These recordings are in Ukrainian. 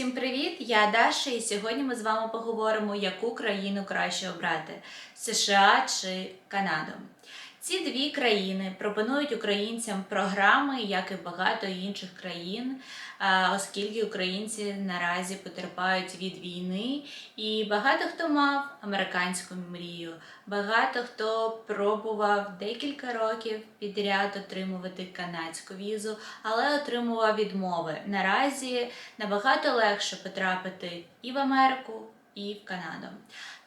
Усім привіт! Я Даша, і сьогодні ми з вами поговоримо, яку країну краще обрати США чи Канаду. Ці дві країни пропонують українцям програми, як і багато інших країн, оскільки українці наразі потерпають від війни, і багато хто мав американську мрію, багато хто пробував декілька років підряд отримувати канадську візу, але отримував відмови. Наразі набагато легше потрапити і в Америку, і в Канаду.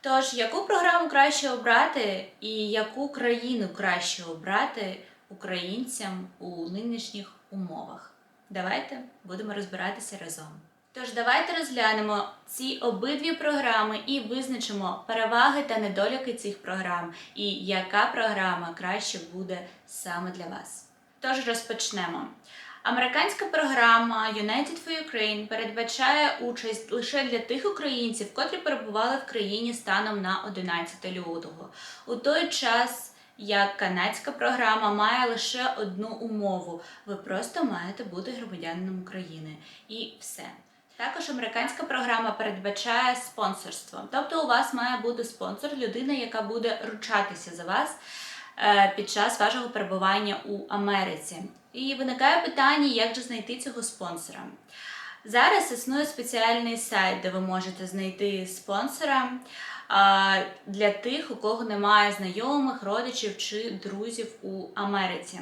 Тож, яку програму краще обрати і яку країну краще обрати українцям у нинішніх умовах? Давайте будемо розбиратися разом. Тож давайте розглянемо ці обидві програми і визначимо переваги та недоліки цих програм, і яка програма краще буде саме для вас. Тож розпочнемо. Американська програма United for Ukraine передбачає участь лише для тих українців, котрі перебували в країні станом на 11 лютого. У той час як канадська програма має лише одну умову: ви просто маєте бути громадянином України. І все. Також американська програма передбачає спонсорство, тобто у вас має бути спонсор, людина, яка буде ручатися за вас е, під час вашого перебування у Америці. І виникає питання, як же знайти цього спонсора. Зараз існує спеціальний сайт, де ви можете знайти спонсора для тих, у кого немає знайомих, родичів чи друзів у Америці.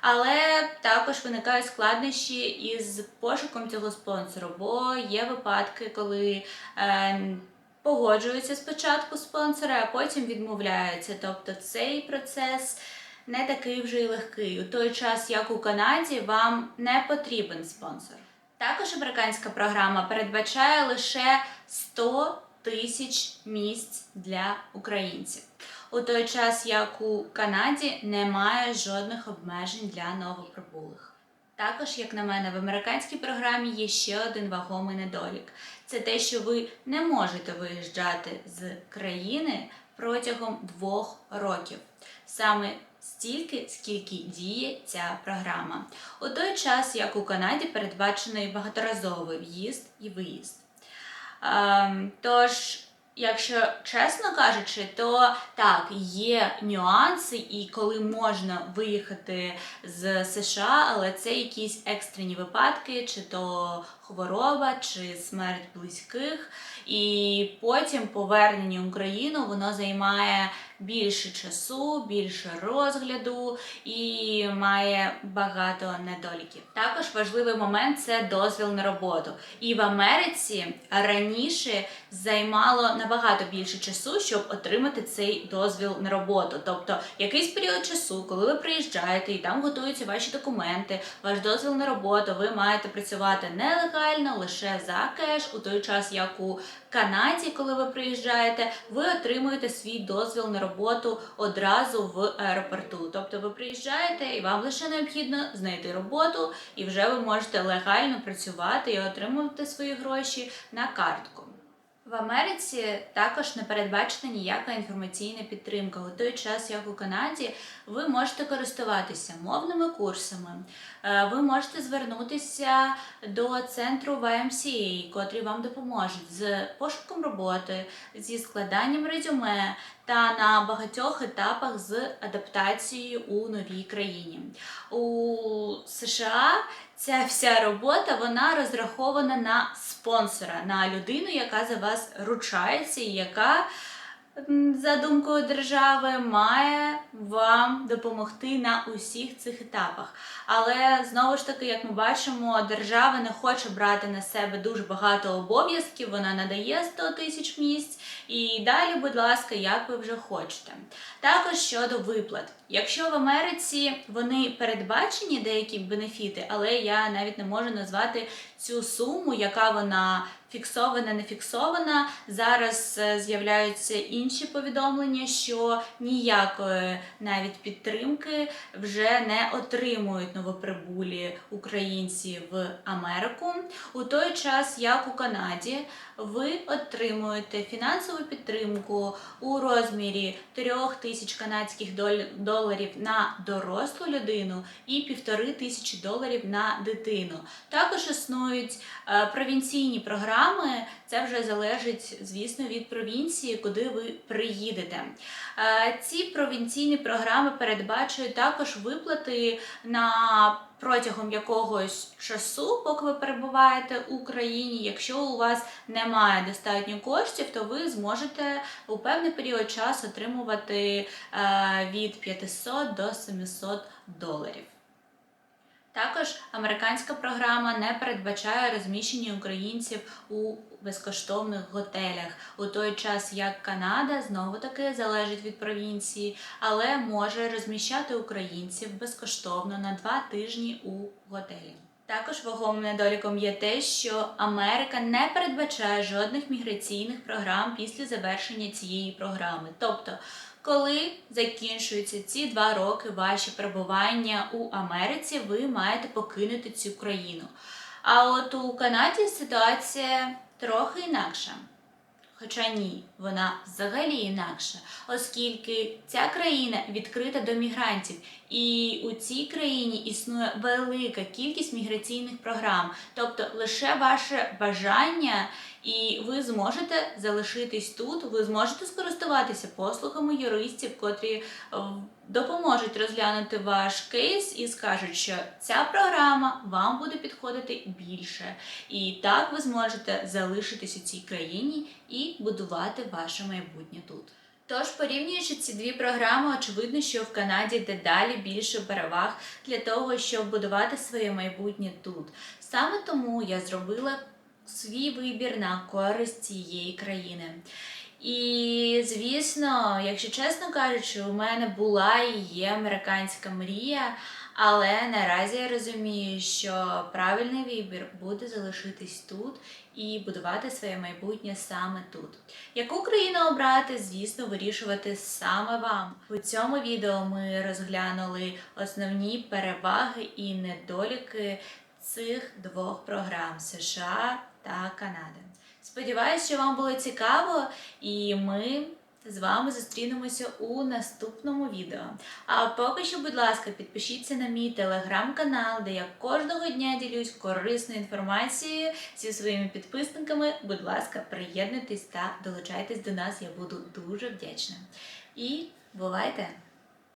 Але також виникають складнощі із пошуком цього спонсора, бо є випадки, коли е, погоджуються спочатку спонсори, а потім відмовляються. Тобто цей процес не такий вже й легкий. У той час, як у Канаді, вам не потрібен спонсор. Також американська програма передбачає лише 100 тисяч місць для українців. У той час, як у Канаді, немає жодних обмежень для новоприбулих. Також, як на мене, в американській програмі є ще один вагомий недолік: це те, що ви не можете виїжджати з країни протягом двох років. Саме стільки, скільки діє ця програма. У той час, як у Канаді, передбачений багаторазовий в'їзд і виїзд. Ем, Тож, якщо чесно кажучи, то так, є нюанси, і коли можна виїхати з США, але це якісь екстрені випадки, чи то хвороба, чи смерть близьких. І потім повернення в Україну воно займає більше часу, більше розгляду і має багато недоліків. Також важливий момент це дозвіл на роботу. І в Америці раніше займало набагато більше часу, щоб отримати цей дозвіл на роботу. Тобто якийсь період часу, коли ви приїжджаєте і там готуються ваші документи, ваш дозвіл на роботу, ви маєте працювати нелегально лише за кеш, у той час як у Канаді, коли ви приїжджаєте, ви отримуєте свій дозвіл на роботу одразу в аеропорту. Тобто ви приїжджаєте і вам лише необхідно знайти роботу, і вже ви можете легально працювати і отримувати свої гроші на картку. В Америці також не передбачена ніяка інформаційна підтримка. У той час, як у Канаді, ви можете користуватися мовними курсами, е, ви можете звернутися до центру YMCA, котрі вам допоможуть з пошуком роботи, зі складанням резюме та на багатьох етапах з адаптацією у новій країні. У США ця вся робота вона розрахована на спонсора, на людину, яка за вас ручається і яка. За думкою держави має вам допомогти на усіх цих етапах. Але знову ж таки, як ми бачимо, держава не хоче брати на себе дуже багато обов'язків, вона надає 100 тисяч місць. І далі, будь ласка, як ви вже хочете. Також щодо виплат. Якщо в Америці вони передбачені деякі бенефіти, але я навіть не можу назвати цю суму, яка вона фіксована, не фіксована. Зараз е, з'являються інші повідомлення, що ніякої навіть підтримки вже не отримують новоприбулі українці в Америку. У той час, як у Канаді, ви отримуєте фінансову підтримку у розмірі 3 тисяч канадських доларів на дорослу людину і півтори тисячі доларів на дитину. Також існують е, провінційні програми. Це вже залежить, звісно, від провінції, куди ви приїдете. Е, Ці провінційні програми передбачують також виплати на протягом якогось часу, поки ви перебуваєте у країні. Якщо у вас немає достатньо коштів, то ви зможете у певний період часу отримувати е, від 500 до 700 доларів. Також американська програма не передбачає розміщення українців у безкоштовних готелях, у той час як Канада знову таки залежить від провінції, але може розміщати українців безкоштовно на два тижні у готелі. Також вагомим недоліком є те, що Америка не передбачає жодних міграційних програм після завершення цієї програми. Тобто, коли закінчуються ці два роки ваші перебування у Америці, ви маєте покинути цю країну. А от у Канаді ситуація трохи інакша. Хоча ні, вона взагалі інакша, оскільки ця країна відкрита до мігрантів, і у цій країні існує велика кількість міграційних програм, тобто лише ваше бажання, і ви зможете залишитись тут, ви зможете скористуватися послугами юристів, котрі е, допоможуть розглянути ваш кейс і скажуть, що ця програма вам буде підходити більше. І так ви зможете залишитись у цій країні і будувати ваше майбутнє тут. Тож, порівнюючи ці дві програми, очевидно, що в Канаді дедалі більше переваг для того, щоб будувати своє майбутнє тут. Саме тому я зробила свій вибір на користь цієї країни. І, звісно, якщо чесно кажучи, у мене була і є американська мрія, але наразі я розумію, що правильний вибір буде залишитись тут і будувати своє майбутнє саме тут. Яку країну обрати, звісно, вирішувати саме вам. У цьому відео ми розглянули основні переваги і недоліки цих двох програм США та Канади. Сподіваюсь, що вам було цікаво, і ми з вами зустрінемося у наступному відео. А поки що, будь ласка, підпишіться на мій телеграм-канал, де я кожного дня ділюсь корисною інформацією зі своїми підписниками. Будь ласка, приєднуйтесь та долучайтесь до нас, я буду дуже вдячна. І бувайте!